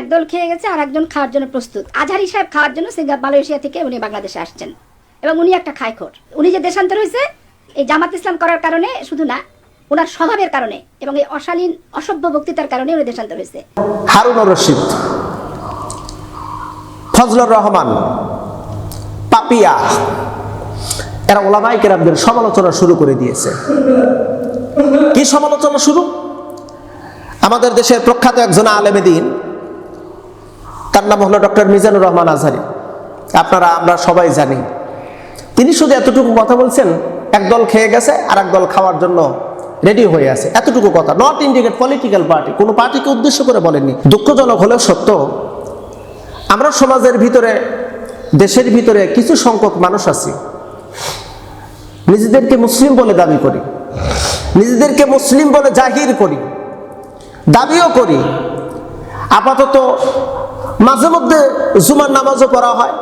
একদল খেয়ে গেছে আর একজন খাওয়ার জন্য প্রস্তুত। আজহারি সাহেব খাওয়ার জন্য সিঙ্গার মালয়েশিয়া থেকে উনি বাংলাদেশে আসছেন। এবং উনি একটা খায়খোর উনি যে দেশান্তর হয়েছে, এই জামাত ইসলাম করার কারণে শুধু না ওনার স্বভাবের কারণে এবং এই অশালীন, অসভ্য বক্তৃতার কারণে উনি দেশান্তর হয়েছে। হারুনুর রশিদ, ফজলুর রহমান, পাপিয়া, এরা ওলামাই কেরামদের সমালোচনা শুরু করে দিয়েছে। কি সমালোচনা শুরু? আমাদের দেশের প্রখ্যাত একজন আলেমে দিন তার নাম হলো ডক্টর মিজানুর রহমান আজহারি। আপনারা, আমরা সবাই জানি। তিনি শুধু এতটুকু কথা বলছেন একদল খেয়ে গেছে আর এক দল খাওয়ার জন্য রেডি হয়ে আছে। এতটুকু কথা। নট ইন্ডিকেট পলিটিক্যাল পার্টি কোনো পার্টিকে উদ্দেশ্য করে বলেননি। দুঃখজনক হলেও সত্য, আমরা সমাজের ভিতরে, দেশের ভিতরে কিছু সংখ্যক মানুষ আছি। নিজেদেরকে মুসলিম বলে দাবি করি। নিজেদেরকে মুসলিম বলে জাহির করি। দাবিও করি। আপাতত মাঝে মধ্যে জুমার নামাজও পড়া হয়।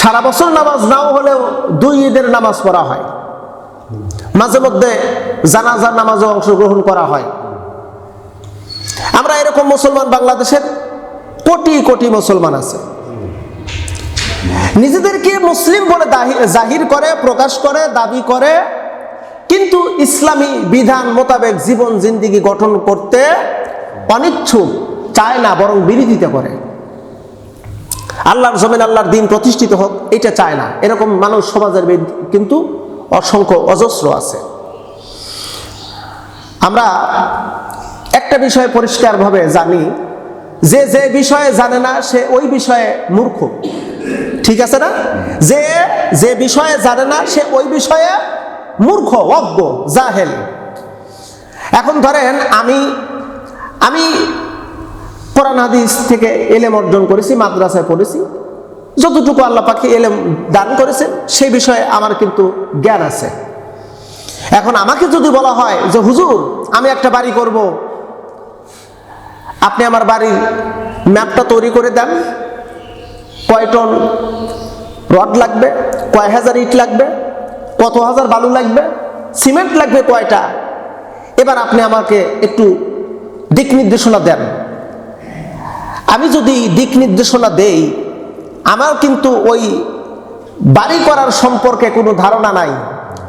সারা বছর নামাজ নাও হলেও দুই ঈদের নামাজ পড়া হয়। মাঝে মধ্যে জানাজার নামাজও অংশগ্রহণ করা হয়। আমরা এরকম মুসলমান বাংলাদেশের কোটি কোটি মুসলমান আছে। নিজেদেরকে মুসলিম বলে জাহির করে, প্রকাশ করে, দাবি করে, কিন্তু ইসলামী বিধান মোতাবেক জীবন, জিন্দিগি গঠন করতে অনিচ্ছুক। চায় না, বরং বিরোধিতা করে। আল্লাহর জমিন, আল্লাহর দিন প্রতিষ্ঠিত হোক, এটা চায় না। এরকম মানুষ সমাজের কিন্তু অসংখ্য অজস্র আছে। আমরা একটা বিষয় পরিষ্কারভাবে জানি, যে যে বিষয়ে জানে না, সে ওই বিষয়ে মূর্খ। ঠিক আছে না? যে যে বিষয়ে জানে না, সে ওই বিষয়ে মূর্খ, অজ্ঞ, জাহেল। এখন ধরেন আমি আমি কোরআন হাদিস থেকে এলেম অর্জন করেছি, মাদ্রাসায় পড়েছি। যতটুকু আল্লাহ পাখি এলেম দান করেছেন, সেই বিষয়ে আমার কিন্তু জ্ঞান আছে। এখন আমাকে যদি বলা হয় যে, হুজুর, আমি একটা বাড়ি করব। আপনি আমার বাড়ির ম্যাপটা তৈরি করে দেন। কয় টন রড লাগবে, কয় হাজার ইট লাগবে, কত হাজার বালু লাগবে, সিমেন্ট লাগবে কয়টা? এবার আপনি আমাকে একটু দিক নির্দেশনা দেন। আমি যদি দিক নির্দেশনা দেই, আমার কিন্তু ওই বাড়ি করার সম্পর্কে কোনো ধারণা নাই,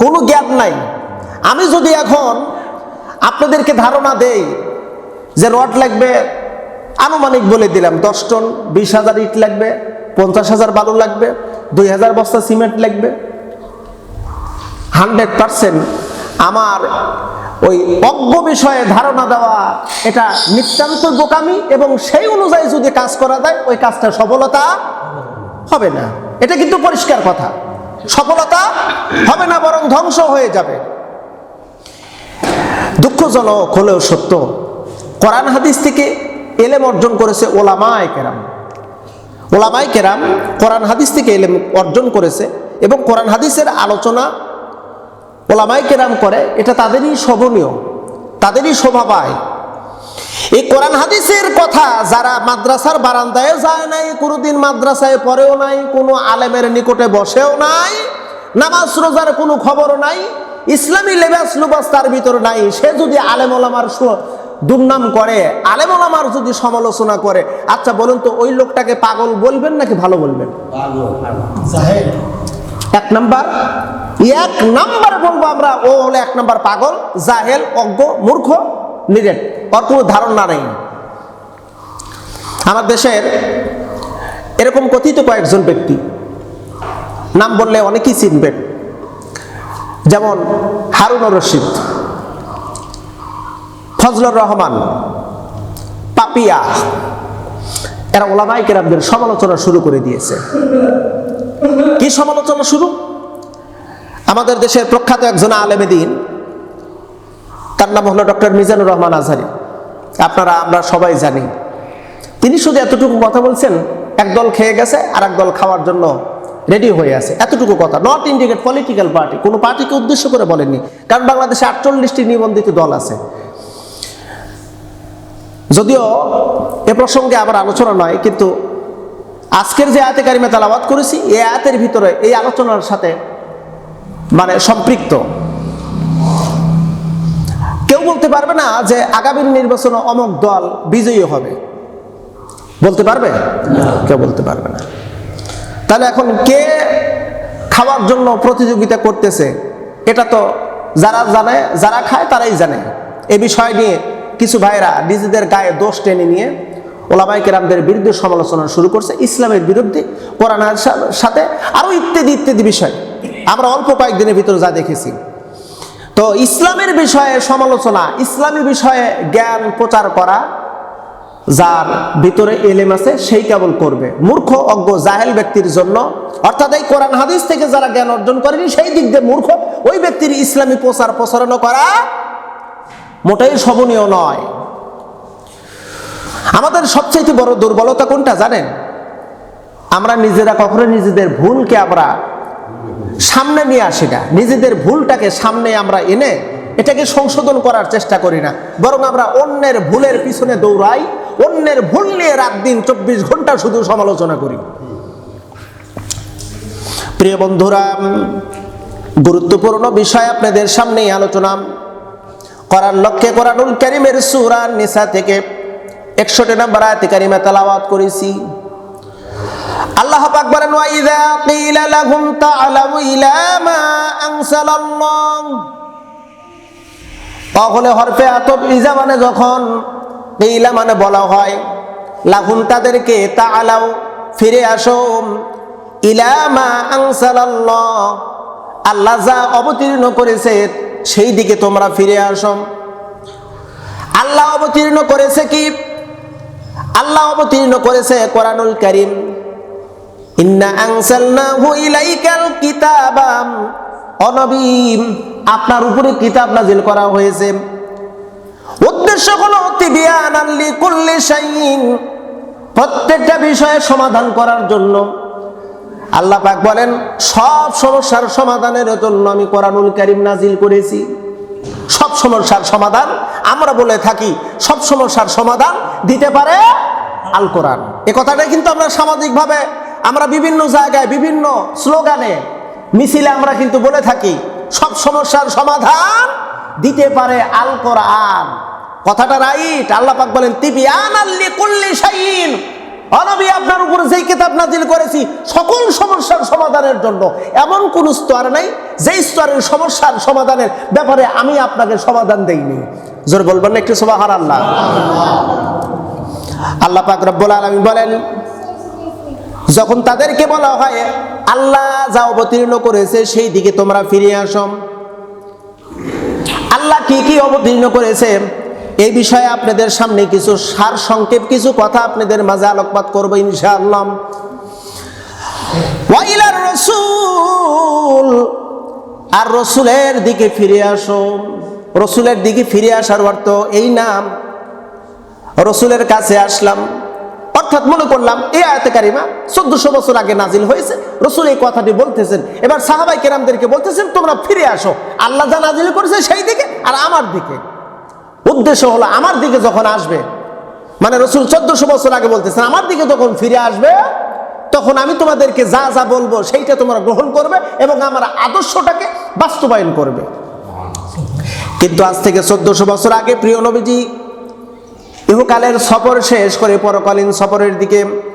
কোনো জ্ঞান নাই। আমি যদি এখন আপনাদেরকে ধারণা দেই যে রড লাগবে, আনুমানিক বলে দিলাম দশ টন বিশ হাজার ইট লাগবে, পঞ্চাশ হাজার বালু লাগবে, দুই হাজার বস্তা সিমেন্ট লাগবে। হান্ড্রেড পারসেন্ট আমার ওই অজ্ঞ বিষয়ে ধারণা দেওয়া, এটা নিতান্ত বোকামি এবং সেই অনুযায়ী যদি কাজ করা যায়, ওই কাজটা সফলতা হবে না। এটা কিন্তু পরিষ্কার কথা। সফলতা হবে না, বরং ধ্বংস হয়ে যাবে। দুঃখজনক হলেও সত্য, কোরআন হাদিস থেকে এলেম অর্জন করেছে ওলামায় কেরাম। ওলামায় কেরাম কোরআন হাদিস থেকে এলেম অর্জন করেছে এবং কোরআন হাদিসের আলোচনা ওলামাই কেরাম করে এটা তাদেরই শোভনীয় তাদেরই শোভা পায়। এই কোরআন হাদিসের কথা যারা মাদ্রাসার বারান্দায় যায় নাই কোনোদিন মাদ্রাসায় পড়েও নাই কোনো আলেমের নিকটে বসেও নাই নামাজ রোজার কোনো খবরও নাই ইসলামী লেবাস লুবাস তার ভিতরে নাই সে যদি আলেম ওলামার দুর্নাম করে আলেম ওলামার যদি সমালোচনা করে আচ্ছা বলুন তো ওই লোকটাকে পাগল বলবেন নাকি ভালো বলবেন? এক নাম্বার এক নাম্বার বলব আমরা, ও হলো এক নাম্বার পাগল, জাহেল, অজ্ঞ, মূর্খ, নিরেট। ওর কোনো ধারণা নেই। আমার দেশের এরকম কথিত কয়েকজন ব্যক্তি, নাম বললে অনেকেই চিনবেন যেমন হারুন রশিদ, ফজলুর রহমান, পাপিয়া। এরা ওলামাই কেরামদের সমালোচনা শুরু করে দিয়েছে। কি সমালোচনা শুরু? আমাদের দেশের প্রখ্যাত একজন আলেমে দিন, তার নাম হলো ডক্টর মিজানুর রহমান আজহারি। আপনারা, আমরা সবাই জানি। তিনি শুধু এতটুকু কথা বলছেন, একদল খেয়ে গেছে আর দল খাওয়ার জন্য রেডি হয়ে আছে। এতটুকু কথা। নট ইন্ডিকেট পলিটিক্যাল পার্টি কোনো পার্টিকে উদ্দেশ্য করে বলেননি। কারণ বাংলাদেশে আটচল্লিশটি নিবন্ধিত দল আছে। যদিও এ প্রসঙ্গে আবার আলোচনা নয়, কিন্তু আজকের যে আয়াতে কারিমে তালাবাদ করেছি এই আয়াতের ভিতরে এই আলোচনার সাথে মানে সম্পৃক্ত। কেউ বলতে পারবে না যে আগামী নির্বাচনে অমক দল বিজয়ী হবে। বলতে পারবে? কেউ বলতে পারবে না। তাহলে এখন কে খাওয়ার জন্য প্রতিযোগিতা করতেছে এটা তো যারা জানে যারা খায় তারাই জানে। এ বিষয় নিয়ে কিছু ভাইরা নিজেদের গায়ে দোষ টেনে নিয়ে ওলামাই কেরামদের বিরুদ্ধে সমালোচনা শুরু করছে ইসলামের বিরুদ্ধে কোরআনের সাথে আরও ইত্যাদি ইত্যাদি বিষয়। আমরা অল্প কয়েকদিনের ভিতরে যা দেখেছি। তো ইসলামের বিষয়ে সমালোচনা, ইসলামী বিষয়ে জ্ঞান প্রচার করা যার ভিতরে এলেম আছে, সেই কেবল করবে। মূর্খ, অজ্ঞ, জাহেল ব্যক্তির জন্য। অর্থাৎ এই কোরআন হাদিস থেকে যারা জ্ঞান অর্জন করেনি, সেই দিক দিয়ে মূর্খ, ওই ব্যক্তির ইসলামী প্রচার প্রসারণা করা মোটেই শোভনীয় নয়। আমাদের সবচাইতে বড় দুর্বলতা কোনটা জানেন? আমরা নিজেরা, কখনো নিজেদের ভুলকে আমরা সামনে নিয়ে আসি না। নিজেদের ভুলটাকে সামনে আমরা এনে এটাকে সংশোধন করার চেষ্টা করি না। বরং আমরা অন্যের ভুলের পিছনে দৌড়াই, অন্যের ভুল নিয়ে রাত দিন চব্বিশ ঘণ্টা শুধু সমালোচনা করি। প্রিয় বন্ধুরা, গুরুত্বপূর্ণ বিষয় আপনাদের সামনেই আলোচনা। করার লক্ষ্যে কোরআনুল কারিমের সুরার নিসা থেকে একষট্টি নম্বর আয়াতে কারিমা তেলাওয়াত করেছি। আল্লাহ পাক বলেন, ওয়া ইযা কিলা লাহুম তা'লামু ইলা মা আনসালাল্লাহ। তাহলে হরফে আতব ইজা মানে যখন কিলা মানে বলা হয়, লাহুম তাদেরকে তা'লাউ ফিরে আসো। ইলা মা আনসালাল্লাহ। আল্লাহ যা অবতীর্ণ করেছে, সেই দিকে তোমরা ফিরে আসো। আল্লাহ অবতীর্ণ করেছে কি? আল্লাহ অবতীর্ণ করেছে কোরআনুল কারীম। কিতাবাম আপনার উপরে কিতাব নাজিল করা হয়েছে। উদ্দেশ্য তিবিয়ানান লিকুল্লি শাইইন প্রত্যেকটা বিষয়ে সমাধান করার জন্য। আল্লাহ পাক বলেন, সব সমস্যার সমাধানের জন্য আমি কোরআনুল কারীম নাজিল করেছি। সব সমস্যার সমাধান আমরা বলে থাকি, সব সমস্যার সমাধান দিতে পারে আল কোরআন। এ কথাটা কিন্তু আমরা সামাজিকভাবে আমরা বিভিন্ন জায়গায়, বিভিন্ন স্লোগানে মিছিলে আমরা কিন্তু বলে থাকি, সব সমস্যার সমাধান দিতে পারে আল কোরআন। কথাটা রাইট, আল্লাহ পাক বলেন তিবিয়ান আল্লি কুল্লি শাইইন অনবী আপনার উপরে যেই কিতাব নাজিল করেছি, সকল সমস্যার সমাধানের জন্য। এমন কোন স্তর নাই, যেই স্তরের সমস্যার সমাধানের ব্যাপারে আমি আপনাকে সমাধান দেইনি। জোর বলবেন না একটু সুবাহার আল্লাহ আল্লাহ পাক রব্বুল আলামিন বলেন যখন তাদেরকে বলা হয়, আল্লাহ যা অবতীর্ণ করেছে, সেই দিকে তোমরা ফিরে আসো। আল্লাহ কি কি অবতীর্ণ করেছে? এই বিষয়ে আপনাদের সামনে কিছু সার সংক্ষেপ, কিছু কথা আপনাদের মাঝে আলোকপাত করব ইনশাআল্লাহ। ওয়াইলার রসুল, আর রসুলের দিকে ফিরে আসো। রসুলের দিকে ফিরে আসার অর্থ এই নাম রসুলের কাছে আসলাম। অর্থাৎ মনে করলাম, এই আয়াতে কারিমা চোদ্দশো বছর আগে নাজিল হয়েছে। রসুল এই কথাটি বলতেছেন। এবার সাহাবাই কেরামদেরকে বলতেছেন, তোমরা ফিরে আসো। আল্লাহ যা নাজিল করেছে সেই দিকে আর আমার দিকে। উদ্দেশ্য হলো, আমার দিকে যখন আসবে মানে রসুল চোদ্দশো বছর আগে বলতেছেন, আমার দিকে যখন ফিরে আসবে, তখন আমি তোমাদেরকে যা যা বলব সেইটা তোমরা গ্রহণ করবে এবং আমার আদর্শটাকে বাস্তবায়ন করবে। কিন্তু আজ থেকে চোদ্দশো বছর আগে প্রিয় নবীজি ইহুকালের সফর শেষ করে পরকালীন সফরের দিকে